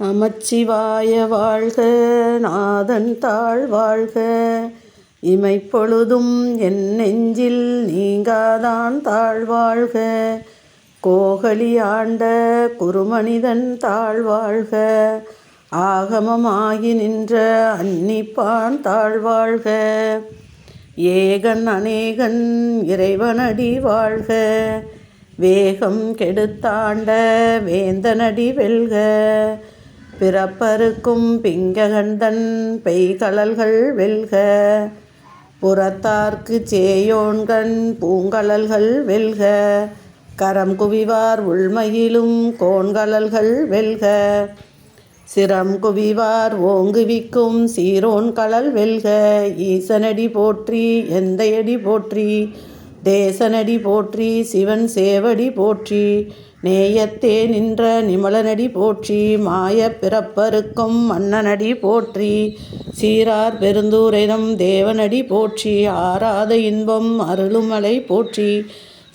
நமச்சிவாய வாழ்க நாதன் தாழ் வாழ்க. இமைப்பொழுதும் என் நெஞ்சில் நீங்காதான் தாழ்வாழ்க கோகலி ஆண்ட குருமனிதன் தாழ்வாழ்க ஆகமமாகி நின்ற அன்னிப்பான் தாழ்வாழ்க ஏகன் அநேகன் இறைவனடி வாழ்க. வேகம் கெடுத்தாண்ட வேந்தனடி வெல்க. பிறப்பருக்கும் பிங்ககந்தன் பெய்கழல்கள் வெல்க. புறத்தார்க்கு சேயோன்கண் பூங்கழல்கள் வெல்க. கரம் குவிவார் உள்மயிலும் கோண்கழல்கள் வெல்க. சிரம் குவிவார் ஓங்குவிக்கும் சீரோன் கழல் வெல்க. ஈசனடி போற்றி எந்தையடி போற்றி. தேசனடி போற்றி சிவன் சேவடி போற்றி. நேயத்தே நின்ற நிமலனடி போற்றி மாய பிறப்பருக்கும் மன்னனடி போற்றி சீரார் பெருந்தூரிடம் தேவனடி போற்றி ஆராத இன்பம் அருளுமலை போற்றி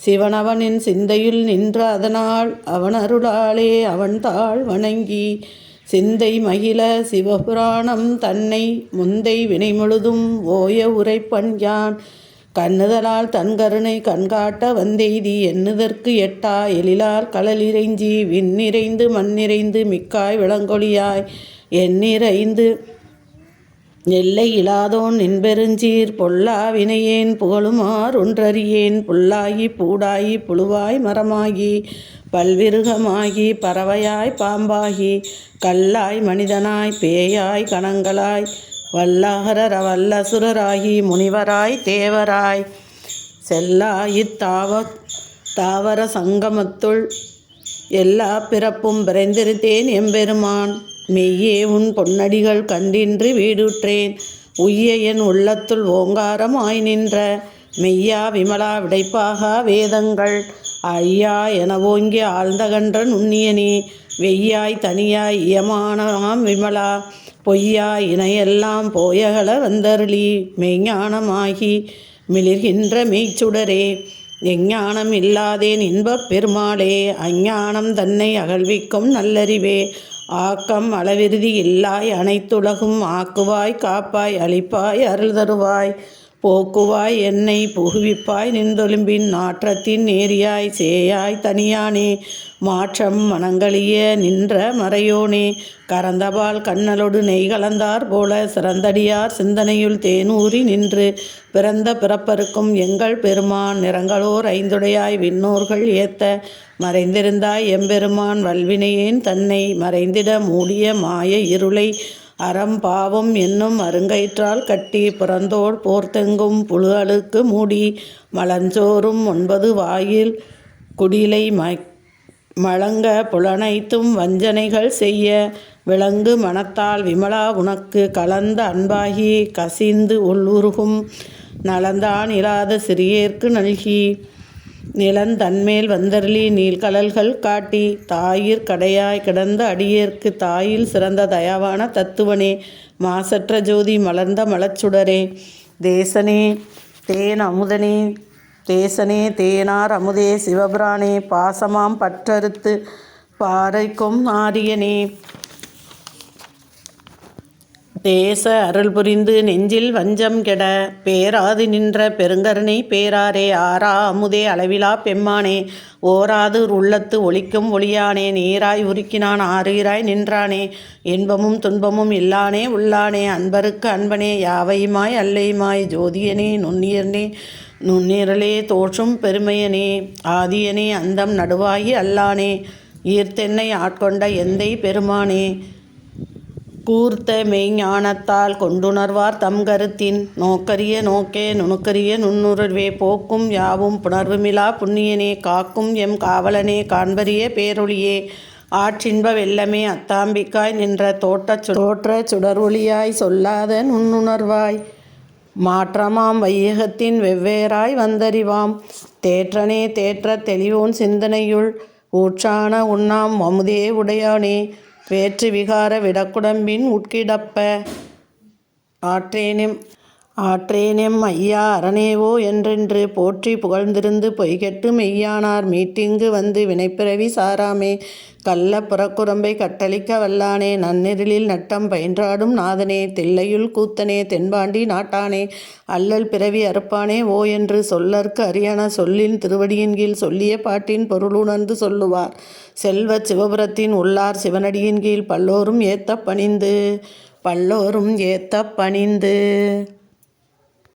சிவனவனின் சிந்தையில் நின்ற அதனால் அவன் அருளாலே அவன் தாழ் வணங்கி சிந்தை மகிழ சிவபுராணம் தன்னை முந்தை வினை முழுதும் ஓய உரைப்பன் யான் கண்ணுதலால் தன் கருணை கண்காட்ட வந்தெய்தி எண்ணுதற்கு எட்டா எழிலார் கடலிறைஞ்சி விண்ணிறைந்து மண்ணிறைந்து மிக்காய் விளங்கொழியாய் எண்ணிறைந்து எல்லை இலாதோன் நின்பெருஞ்சீர் பொல்லா வினையேன் புகழுமார் ஒன்றறியேன் புல்லாகி பூடாகி புழுவாய் மரமாகி பல்விருகமாகி பறவையாய் பாம்பாகி கல்லாய் மனிதனாய் பேயாய் கணங்களாய் வல்லாகர வல்லசுரராகி முனிவராய் தேவராய். செல்லா இத்தாவ தாவர சங்கமத்துள் எல்லா பிறப்பும் பிறந்திருத்தேன் எம்பெருமான். மெய்யே உன் பொன்னடிகள் கண்டின்றி வீடுற்றேன். உய்ய என் உள்ளத்துள் ஓங்காரமாய் நின்ற. மெய்யா விமலா விடைப்பாக வேதங்கள். ஐயா என ஓங்கி ஆழ்ந்தகன்ற நுண்ணியனே. வெய்யாய் தனியாய் இயமானாம் விமலா. பொய்யா இணையெல்லாம் போயகல வந்தருளி. மெய்ஞானமாகி மிளிர்கின்ற மெய்ச்சுடரே. எஞ்ஞானம் இல்லாதேன் இன்பப் பெருமாளே. அஞ்ஞானம் தன்னை அகழ்விக்கும் நல்லறிவே. ஆக்கம் அளவிருதி இல்லாய் அனைத்துலகும் ஆக்குவாய் காப்பாய் அழிப்பாய் அருள் தருவாய். போக்குவாய் என்னை புகுவிப்பாய். நின்றொலும்பின் நாற்றத்தின் நேரியாய் சேயாய் தனியானே. மாற்றம் மனங்களிய நின்ற மறையோனே. கரந்தபால் கண்ணலொடு நெய் கலந்தார் போல சிறந்தடியார் சிந்தனையுள் தேனூறி நின்று. பிறந்த பிறப்பருக்கும் எங்கள் பெருமான் நிறங்களோர் ஐந்துடையாய் விண்ணோர்கள் ஏத்த. மறைந்திருந்தாய் எம்பெருமான் வல்வினையேன் தன்னை மறைந்திட மூடிய மாய இருளை. அறம் பாவம் என்னும் அருங்கயிற்றால் கட்டி பிறந்தோர் போர்த்தெங்கும் புழு அழுக்கு மூடி மலஞ்சோறும் ஒன்பது வாயில் குடிலை ம மழங்க புலனைத்தும் வஞ்சனைகள் செய்ய விளங்கு மனத்தால் விமலா உனக்கு கலந்த அன்பாகி கசிந்து உள்ளுருகும் நலந்தான் இராத சிறியேற்கு நல்கி நிலந்தன்மேல் வந்தருளி நீள்கடல்கள் காட்டி தாயிற் கடையாய் கிடந்த அடியேற்கு தாயில் சிறந்த தயாவான தத்துவனே மாசற்ற ஜோதி மலர்ந்த மலச்சுடரே தேசனே தேன் அமுதனே தேசனே தேனார் அமுதே சிவபிரானே பாசமாம் பற்றறுத்து பாறைக்கும் ஆரியனே. தேச அருள் புரிந்து நெஞ்சில் வஞ்சம் கெட பேராது நின்ற பெருங்கருணை பேராரே ஆறா அமுதே அளவிலா பெம்மானே. ஓராது உள்ளத்து ஒளிக்கும் ஒளியானே நீராய் உருக்கினான் ஆறுகிறாய் நின்றானே. இன்பமும் துன்பமும் இல்லானே உள்ளானே அன்பருக்கு அன்பனே யாவையுமாய் அல்லையுமாய் ஜோதியனே நுண்ணியனே நுண்ணிரலே தோற்றும் பெருமையனே. ஆதியனே அந்தம் நடுவாகி அல்லானே. ஈர்த்தென்னை ஆட்கொண்ட எந்தை பெருமானே. கூர்த்த மெய்ஞானத்தால் கொண்டுணர்வார் தம் கருத்தின். நோக்கரிய நோக்கே நுணுக்கரிய நுண்ணுணர்வே போக்கும் யாவும் புணர்வுமிலா புண்ணியனே காக்கும் எம் காவலனே காண்பரிய பேரொழியே. ஆற்றின்ப வெள்ளமே அத்தாம்பிக்காய் நின்ற தோட்ட தோற்ற சுடரொளியாய் சொல்லாத நுண்ணுணர்வாய். மாற்றமாம் வையகத்தின் வெவ்வேறாய் வந்தறிவாம். தேற்றனே தேற்ற தெளிவோன் சிந்தனையுள். ஊற்றான உண்ணாம் அமுதே உடையானே. வேற்று விகார விடக்குடம்பின் உட்கிடப்ப ஆற்றேனும் ஆற்றேனெம் ஐயா அரணேவோ என்றென்று போற்றி புகழ்ந்திருந்து பொய்கெட்டு மெய்யானார். மீட்டிங்கு வந்து வினைப்பிறவி சாராமே. கள்ள புறக்குரம்பை கட்டளிக்க வல்லானே. நன்னிருளில் நட்டம் பயின்றாடும் நாதனே. தில்லையுள் கூத்தனே. தென்பாண்டி நாட்டானே. அல்லல் பிறவி அறுப்பானே. ஓ என்று சொல்லற்கு அரியன சொல்லின் திருவடியின் கீழ் சொல்லிய பாட்டின் பொருளுணர்ந்து சொல்லுவார். செல்வச் சிவபுரத்தின் உள்ளார் சிவனடியின் கீழ் பல்லோரும் ஏத்தப் பணிந்து. பல்லோரும் ஏத்த பணிந்து.